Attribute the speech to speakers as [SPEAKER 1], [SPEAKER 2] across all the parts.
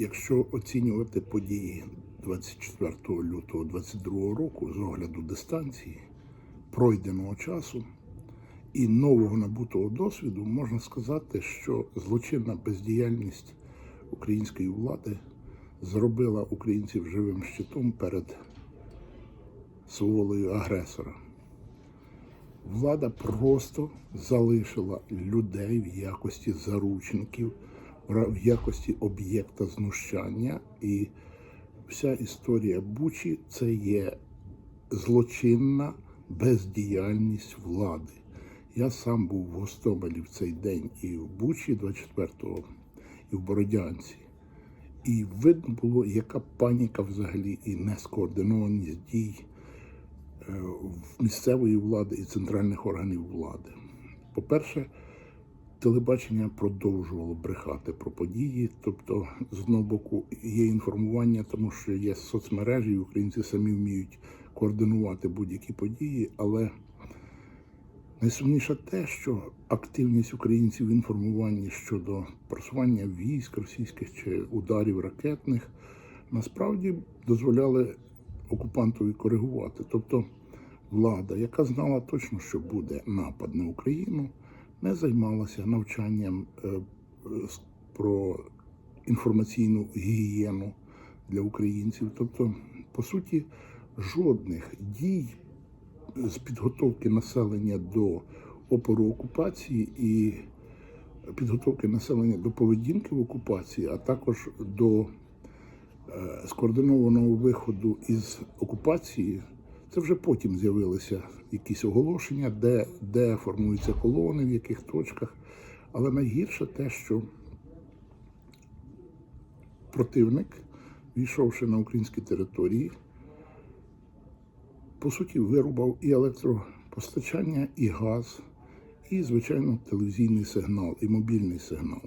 [SPEAKER 1] Якщо оцінювати події 24 лютого 2022 року з огляду дистанції, пройденого часу і нового набутого досвіду, можна сказати, що злочинна бездіяльність української влади зробила українців живим щитом перед сволою агресора. Влада просто залишила людей в якості заручників, в якості об'єкта знущання. І вся історія Бучі це є злочинна бездіяльність влади. Я сам був в Гостомелі в цей день і в Бучі 24-го, і в Бородянці. І видно було, яка паніка взагалі і нескоординованість дій е, місцевої влади і центральних органів влади. По-перше, телебачення продовжувало брехати про події, тобто, з одного боку, є інформування, тому що є соцмережі, і українці самі вміють координувати будь-які події, але найсумніше те, що активність українців в інформуванні щодо просування військ російських чи ударів ракетних насправді дозволяли окупантові коригувати. Тобто влада, яка знала точно, що буде напад на Україну, не займалася навчанням е, про інформаційну гігієну для українців. Тобто, по суті, жодних дій з підготовки населення до опору окупації і підготовки населення до поведінки в окупації, а також до е, скоординованого виходу із окупації. Це вже потім з'явилися якісь оголошення, де, де формуються колони, в яких точках. Але найгірше те, що противник, війшовши на українські території, по суті, вирубав і електропостачання, і газ, і, звичайно, телевізійний сигнал, і мобільний сигнал.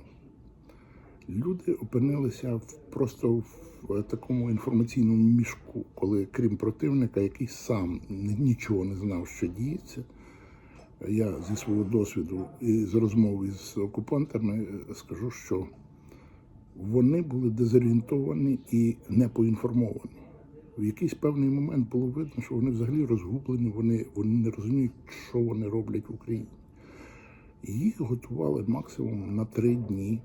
[SPEAKER 1] Люди опинилися в, просто в такому інформаційному мішку, коли крім противника, який сам нічого не знав, що діється. Я зі свого досвіду і з розмов із окупантами е, скажу, що вони були дезорієнтовані і не поінформовані. В якийсь певний момент було видно, що вони взагалі розгублені, вони, вони не розуміють, що вони роблять в Україні. Їх готували максимум на три дні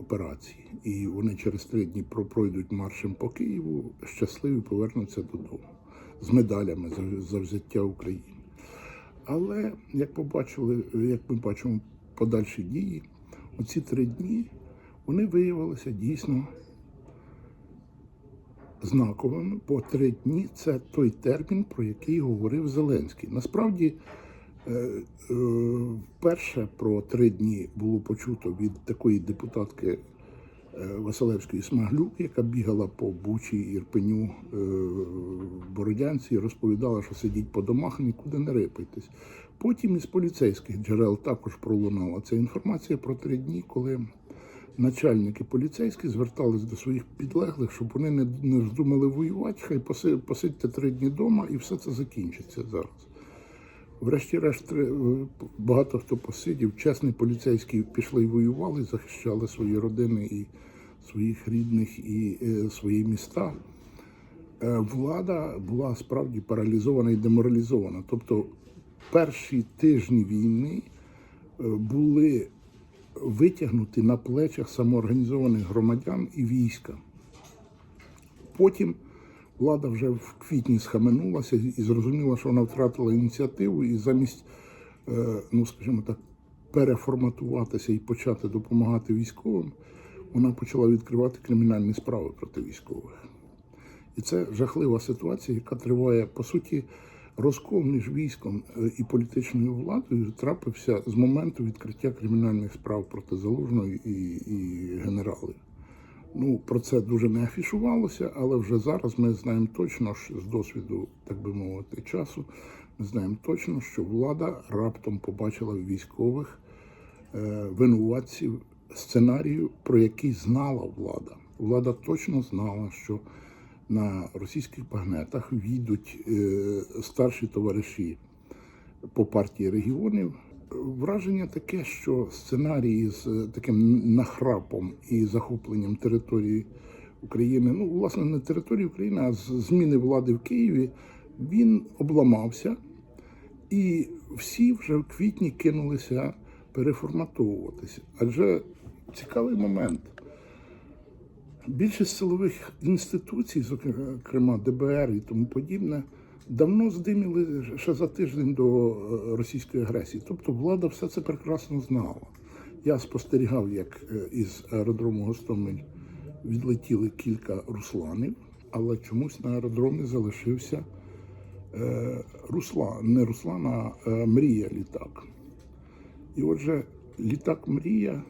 [SPEAKER 1] операції. І вони через три дні пройдуть маршем по Києву, щасливі повернуться додому з медалями за, взяття України. Але як побачили, як ми бачимо подальші дії, оці три дні вони виявилися дійсно знаковими, бо три дні це той термін, про який говорив Зеленський. Насправді, е, е, вперше про три дні було почуто від такої депутатки е, Василевської Смаглюк, яка бігала по Бучі, Ірпеню, е, Бородянці, і розповідала, що сидіть по домах, нікуди не рипайтесь. Потім із поліцейських джерел також пролунала ця інформація про три дні, коли начальники поліцейські звертались до своїх підлеглих, щоб вони не, не вздумали воювати, хай поси- посидьте три дні вдома і все це закінчиться зараз. Врешті-решт, багато хто посидів, чесні поліцейські пішли і воювали, захищали свої родини і своїх рідних і е, свої міста. Е, влада була справді паралізована і деморалізована. Тобто перші тижні війни е, були витягнуті на плечах самоорганізованих громадян і війська. Потім влада вже в квітні схаменулася і зрозуміла, що вона втратила ініціативу, і замість, е, ну скажімо так, переформатуватися і почати допомагати військовим, вона почала відкривати кримінальні справи проти військових. І це жахлива ситуація, яка триває по суті. Розкол між військом е, і політичною владою трапився з моменту відкриття кримінальних справ проти залужного і, і генералів. Ну, про це дуже не афішувалося, але вже зараз ми знаємо точно, що з досвіду, так би мовити, часу, ми знаємо точно, що влада раптом побачила в військових е, винуватців сценарію, про який знала влада. Влада точно знала, що на російських багнетах війдуть е, старші товариші по партії регіонів враження таке, що сценарій з е, таким нахрапом і захопленням території України, ну, власне, не території України, а зміни влади в Києві, він обламався, і всі вже в квітні кинулися переформатовуватися. Адже цікавий момент. Більшість силових інституцій, зокрема ДБР і тому подібне, давно здиміли ще за тиждень до е, російської агресії. Тобто влада все це прекрасно знала. Я спостерігав, як е, із аеродрому Гостомель відлетіли кілька русланів, але чомусь на аеродромі залишився е, Руслан, не Руслан, а Мрія літак. І отже, літак Мрія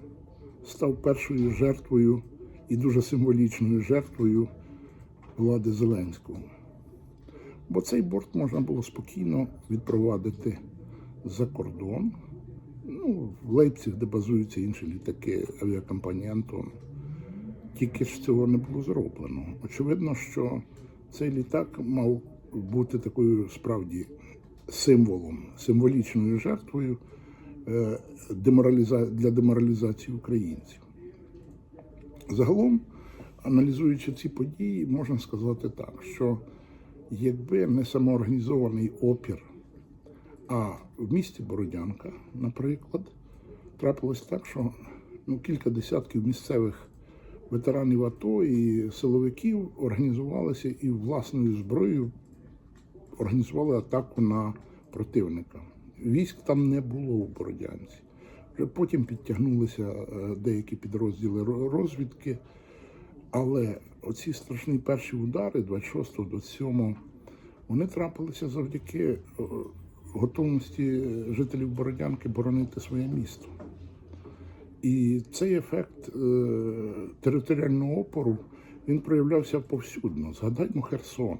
[SPEAKER 1] став першою жертвою і дуже символічною жертвою влади Зеленського. Бо цей борт можна було спокійно відпровадити за кордон. Ну, в Лейпциг, де базуються інші літаки авіакомпанії Антон. Тільки ж цього не було зроблено. Очевидно, що цей літак мав бути такою справді символом, символічною жертвою е, для деморалізації українців. Загалом, аналізуючи ці події, можна сказати так, що якби не самоорганізований опір, а в місті Бородянка, наприклад, трапилось так, що ну, кілька десятків місцевих ветеранів АТО і силовиків організувалися і власною зброєю організували атаку на противника. Військ там не було у Бородянці. Вже потім підтягнулися е, деякі підрозділи розвідки, але оці страшні перші удари 26-27, вони трапилися завдяки е, готовності жителів Бородянки боронити своє місто. І цей ефект е, територіального опору він проявлявся повсюдно. Згадаймо Херсон,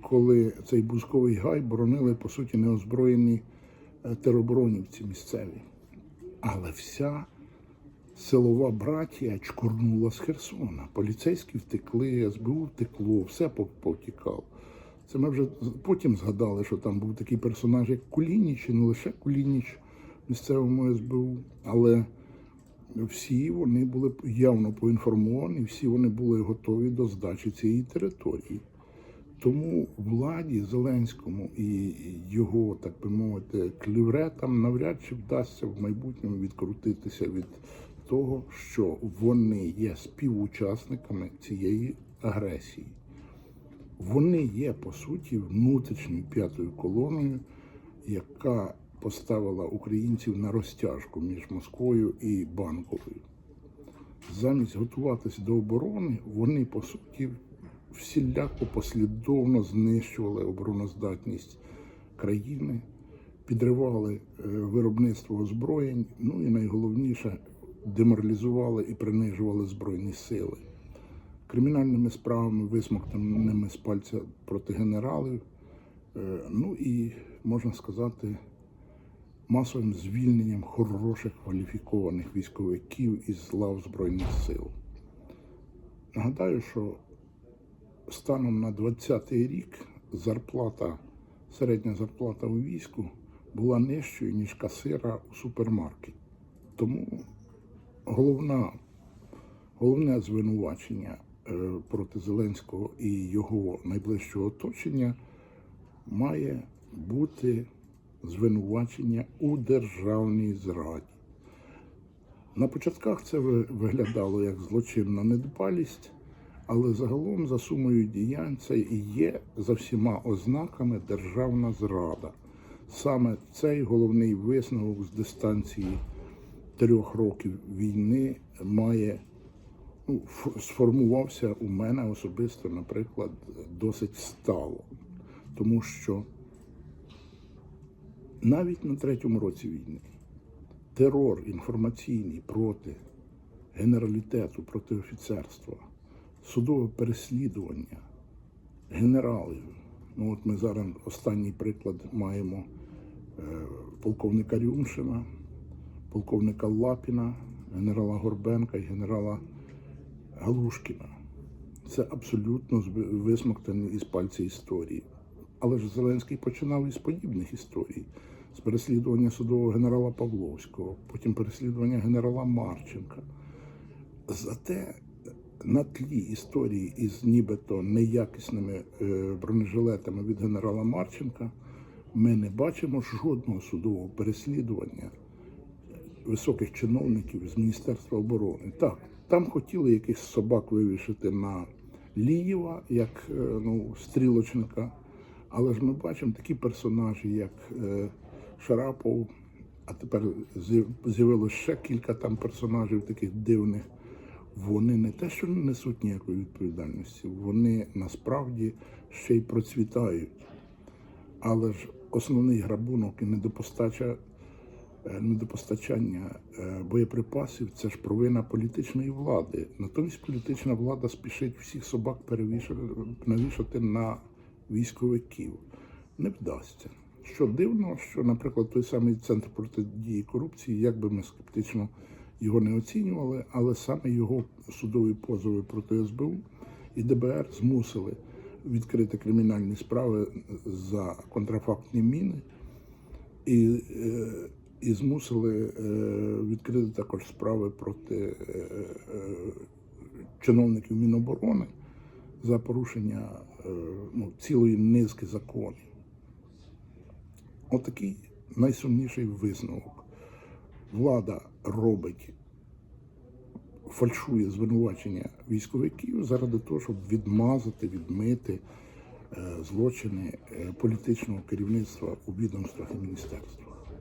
[SPEAKER 1] коли цей бузковий гай боронили, по суті, неозброєні е, тероборонівці місцеві. Але вся силова братія чкорнула з Херсона. Поліцейські втекли, СБУ втекло, все повтікало. Це ми вже потім згадали, що там був такий персонаж, як Кулініч, і не лише Кулініч в місцевому СБУ, але всі вони були явно поінформовані, всі вони були готові до здачі цієї території. Тому владі Зеленському і його, так би мовити, клівретам навряд чи вдасться в майбутньому відкрутитися від того, що вони є співучасниками цієї агресії. Вони є, по суті, внутрішньою п'ятою колоною, яка поставила українців на розтяжку між Москвою і Банковою. Замість готуватися до оборони, вони, по суті, всіляко послідовно знищували обороноздатність країни, підривали е, виробництво озброєнь, ну і найголовніше деморалізували і принижували Збройні сили. Кримінальними справами, висмоктаними з пальця проти генералів, е, ну і, можна сказати, масовим звільненням хороших кваліфікованих військовиків із лав Збройних сил. Нагадаю, що станом на 20-й рік зарплата, середня зарплата у війську була нижчою, ніж касира у супермаркеті. Тому головна, головне звинувачення е, проти Зеленського і його найближчого оточення має бути звинувачення у державній зраді. На початках це виглядало як злочинна недбалість, але загалом за сумою діянь це і є за всіма ознаками державна зрада. Саме цей головний висновок з дистанції трьох років війни має ну, сформувався у мене особисто, наприклад, досить стало. Тому що навіть на третьому році війни терор інформаційний проти генералітету, проти офіцерства, судове переслідування генералів. Ну, от ми зараз останній приклад маємо е, полковника Рюмшина, полковника Лапіна, генерала Горбенка і генерала Галушкіна. Це абсолютно висмоктані із пальця історії. Але ж Зеленський починав із подібних історій. з переслідування судового генерала Павловського, потім переслідування генерала Марченка. Зате на тлі історії із нібито неякісними е, бронежилетами від генерала Марченка ми не бачимо жодного судового переслідування високих чиновників з Міністерства оборони. Так, там хотіли якихось собак вивішити на Лієва, як е, ну, стрілочника. Але ж ми бачимо такі персонажі, як е, Шарапов, а тепер з'явилося ще кілька там персонажів таких дивних. Вони не те, що не несуть ніякої відповідальності, вони насправді ще й процвітають. Але ж основний грабунок і недопостача, недопостачання е, боєприпасів це ж провина політичної влади. Натомість політична влада спішить всіх собак перевішати, навішати на військовиків. Не вдасться. Що дивно, що, наприклад, той самий центр протидії корупції, як би ми скептично його не оцінювали, але саме його судові позови проти СБУ і ДБР змусили відкрити кримінальні справи за контрафактні міни і, е, і змусили е, відкрити також справи проти е, е, чиновників Міноборони за порушення ну, цілої низки законів. Отакий найсумніший висновок. Влада робить, фальшує звинувачення військовиків заради того, щоб відмазати, відмити злочини політичного керівництва у відомствах і міністерствах.